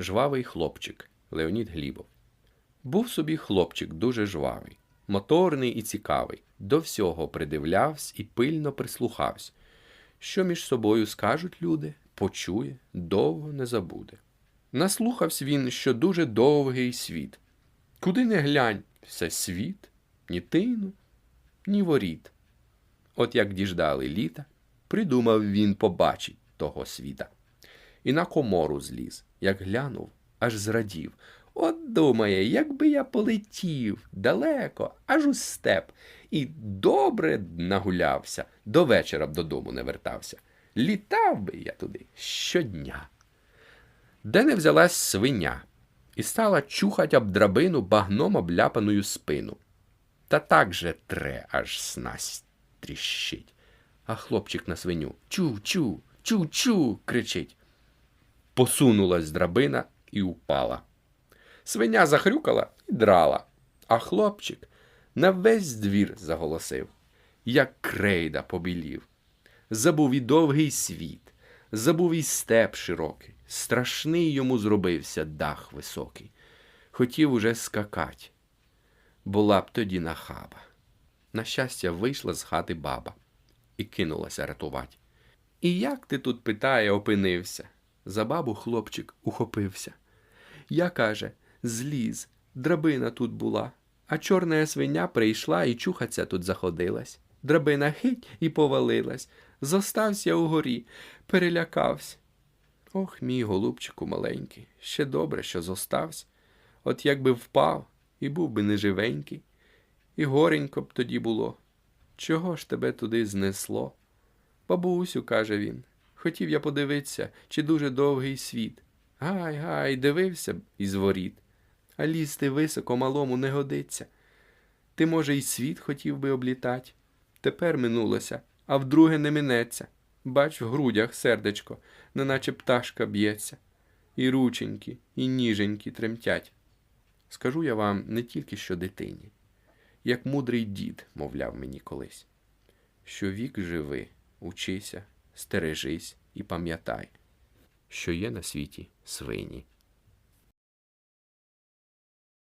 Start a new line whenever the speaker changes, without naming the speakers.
Жвавий хлопчик Леонід Глібов. Був собі хлопчик дуже жвавий, моторний і цікавий, до всього придивлявсь і пильно прислухавсь. Що між собою скажуть люди, почує, довго не забуде. Наслухавсь він, що дуже довгий світ. Куди не глянь, все світ, ні тину, ні воріт. От як діждали літа, придумав він побачить того світа. І на комору зліз, як глянув, аж зрадів. От думає, якби я полетів далеко, аж у степ, і добре нагулявся, до вечора б додому не вертався. Літав би я туди щодня. Де не взялась свиня, і стала чухать об драбину багном обляпаною спину. Та так же тре, аж снасть тріщить. А хлопчик на свиню чу-чу, чу-чу, кричить. Посунулась драбина і упала. Свиня захрюкала і драла, а хлопчик на весь двір заголосив, як крейда побілів. Забув і довгий світ, забув і степ широкий, страшний йому зробився дах високий. Хотів уже скакать. Була б тоді нахаба. На щастя, вийшла з хати баба і кинулася рятувати. І як ти тут, питає, опинився? За бабу хлопчик ухопився. Я, каже, зліз, драбина тут була, а чорна свиня прийшла і чухаться тут заходилась. Драбина гить і повалилась. Зостався угорі, перелякався. Ох, мій голубчику маленький, ще добре, що зостався. От якби впав і був би неживенький, і горенько б тоді було. Чого ж тебе туди знесло? Бабусю, каже він, хотів я подивитися, чи дуже довгий світ. Гай, гай, дивився б із воріт, а лізти високо малому не годиться. Ти, може, і світ хотів би облітать. Тепер минулося, а вдруге не минеться. Бач, в грудях сердечко, неначе пташка б'ється, і рученьки, і ніженьки тремтять. Скажу я вам не тільки що дитині, як мудрий дід, мовляв мені колись, що вік живи, учися, стережись і пам'ятай, що є на світі свині.